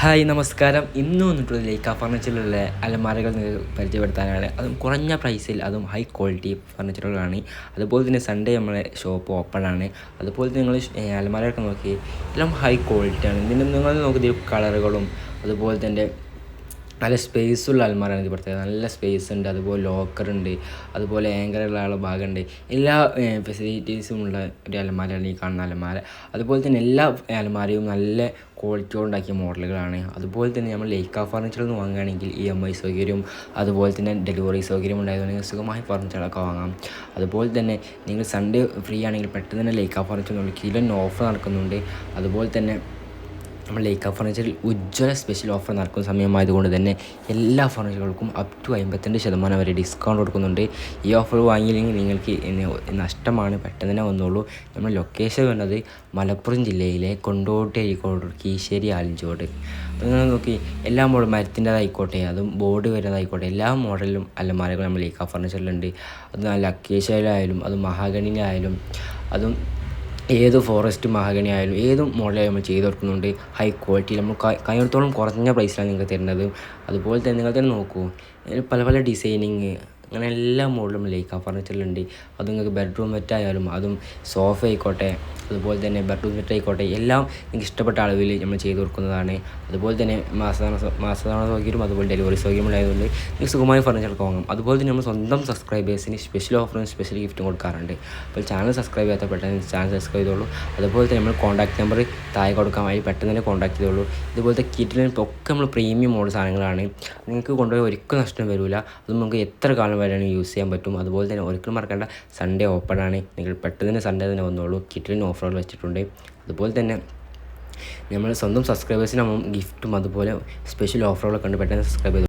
Hi നമസ്കാരം. ഇന്ന് വന്നിട്ടുള്ള ലേക്ക ഫർണിച്ചറിലുള്ള അലമാരകൾ പരിചയപ്പെടുത്താനാണ്. അതും കുറഞ്ഞ പ്രൈസിൽ അതും ഹൈ ക്വാളിറ്റി ഫർണിച്ചറുകളാണ് അതുപോലെ തന്നെ സൺഡേ നമ്മളെ ഷോപ്പ് ഓപ്പൺ ആണ്. അതുപോലെ നിങ്ങൾ അലമാരകളൊക്കെ നോക്കി എല്ലാം ഹൈ ക്വാളിറ്റിയാണ് ഇതിന് നിങ്ങൾ നോക്കിയ കളറുകളും അതുപോലെ തന്നെ നല്ല സ്പേസുള്ള അലമാരയാണ് ഇത് പ്രത്യേകത നല്ല സ്പേസ് ഉണ്ട് അതുപോലെ ലോക്കർ ഉണ്ട് അതുപോലെ ആങ്കറുള്ള ഭാഗമുണ്ട്. എല്ലാ ഫെസിലിറ്റീസും ഉള്ള ഒരു അലമാരയാണ് ഈ കാണുന്ന അലമാര. അതുപോലെ തന്നെ എല്ലാ അലമാരയും നല്ല ക്വാളിറ്റിയോട് ഉണ്ടാക്കിയ മോഡലുകളാണ്. അതുപോലെ തന്നെ നമ്മൾ ലേക്ക ഫർണിച്ചറിൽ നിന്ന് വാങ്ങുകയാണെങ്കിൽ ഇ എം ഐ സൗകര്യവും അതുപോലെ തന്നെ ഡെലിവറി സൗകര്യം ഉണ്ടായതുകൊണ്ട് നിങ്ങൾക്ക് സുഖമായി ഫർണിച്ചറൊക്കെ വാങ്ങാം. അതുപോലെ തന്നെ നിങ്ങൾ സൺഡേ ഫ്രീ ആണെങ്കിൽ പെട്ടെന്ന് തന്നെ ലേക്ക ഫർണിച്ചർ കിലോ ഓഫർ നടക്കുന്നുണ്ട്. അതുപോലെ തന്നെ നമ്മൾ ലേക്ക ഫർണിച്ചറിൽ ഉജ്ജ്വല സ്പെഷ്യൽ ഓഫർ നടക്കുന്ന സമയമായതുകൊണ്ട് തന്നെ എല്ലാ ഫർണിച്ചറുകൾക്കും അപ് ടു അമ്പത്തിരണ്ട് ശതമാനം വരെ ഡിസ്കൗണ്ട് കൊടുക്കുന്നുണ്ട്. ഈ ഓഫർ വാങ്ങിയില്ലെങ്കിൽ നിങ്ങൾക്ക് നഷ്ടമാണ്. പെട്ടെന്ന് തന്നെ വന്നോളൂ. നമ്മുടെ ലൊക്കേഷൻ വരുന്നത് മലപ്പുറം ജില്ലയിലെ കൊണ്ടോട്ടി അരിക്കോട് കീശ്ശേരി ആലഞ്ചോട്. നിങ്ങൾ നോക്കി എല്ലാ മോഡൽ മരത്തിന്റെതായിക്കോട്ടെ അതും ബോർഡ് വരുന്നതായിക്കോട്ടെ എല്ലാ മോഡലിലും അലമാരകളും നമ്മൾ ലേക്ക ഫർണിച്ചറിലുണ്ട് അത് നല്ല അക്കേഷ്യയിലായാലും അത് മഹാഗണിയിലായാലും അതും ഏത് ഫോറസ്റ്റ് മഹാഗണി ആയാലും ഏത് മോഡലായാലും നമ്മൾ ചെയ്ത് കൊടുക്കുന്നുണ്ട്. ഹൈ ക്വാളിറ്റി നമ്മൾ കഴിയിടത്തോളം കുറഞ്ഞ പ്രൈസിലാണ് നിങ്ങൾക്ക് തരുന്നത്. അതുപോലെ തന്നെ നിങ്ങൾ തന്നെ നോക്കൂ. പല പല ഡിസൈനിങ് അങ്ങനെ എല്ലാ മോഡലും ലേക്ക ഫർണിച്ചറിലുണ്ട് അത് നിങ്ങൾക്ക് ബെഡ്റൂം മറ്റായാലും അതും സോഫ ആയിക്കോട്ടെ അതുപോലെ തന്നെ ബെഡ്റൂം സെറ്റ് ആയിക്കോട്ടെ എല്ലാം നിങ്ങൾക്ക് ഇഷ്ടപ്പെട്ട അളവിൽ നമ്മൾ ചെയ്ത് കൊടുക്കുന്നതാണ്. അതുപോലെ തന്നെ മാസ മാസതവണ സൗകര്യം അതുപോലെ ഡെലിവറി സൗകര്യം ഉണ്ടായതുകൊണ്ട് നിങ്ങൾക്ക് സുഖമായി ഫർണിച്ചറൊക്കെ വാങ്ങും. അതുപോലെ തന്നെ നമ്മൾ സ്വന്തം സബ്സ്ക്രൈബേഴ്സിന് സ്പെഷ്യൽ ഓഫറും സ്പെഷ്യൽ ഗിഫ്റ്റും കൊടുക്കാറുണ്ട്. അപ്പോൾ ചാനൽ സബ്സ്ക്രൈബ് ചെയ്യാത്ത പെട്ടെന്ന് ചാനൽ സബ്സ്ക്രൈബ് ചെയ്തോളൂ. അതുപോലെ തന്നെ നമ്മൾ കോൺടാക്ട് നമ്പർ താഴെ കൊടുക്കാൻ വഴി പെട്ടെന്ന് തന്നെ കോൺടാക്ട് ചെയ്തോളൂ. ഇതുപോലത്തെ കിറ്റിലും ഒക്കെ നമ്മൾ പ്രീമിയം മോഡൽ സാധനങ്ങളാണ്. നിങ്ങൾക്ക് കൊണ്ടുപോയി ഒരിക്കലും നഷ്ടം വരില്ല അത് നമുക്ക് എത്ര കാലം വരെയാണ് യൂസ് ചെയ്യാൻ പറ്റും. അതുപോലെ തന്നെ ഒരിക്കലും മറക്കേണ്ട. സൺഡേ ഓപ്പൺ ആണ്. നിങ്ങൾ പെട്ടെന്ന് തന്നെ സൺഡേ തന്നെ വന്നോളൂ. കിറ്റിലിന് ഓഫറുകൾ വെച്ചിട്ടുണ്ട്. അതുപോലെ തന്നെ നമ്മൾ സ്വന്തം സബ്സ്ക്രൈബേഴ്സിനും ഗിഫ്റ്റും അതുപോലെ സ്പെഷ്യൽ ഓഫറുകളൊക്കെ ഉണ്ട് പെട്ടെന്ന് സബ്സ്ക്രൈബ് ചെയ്തു.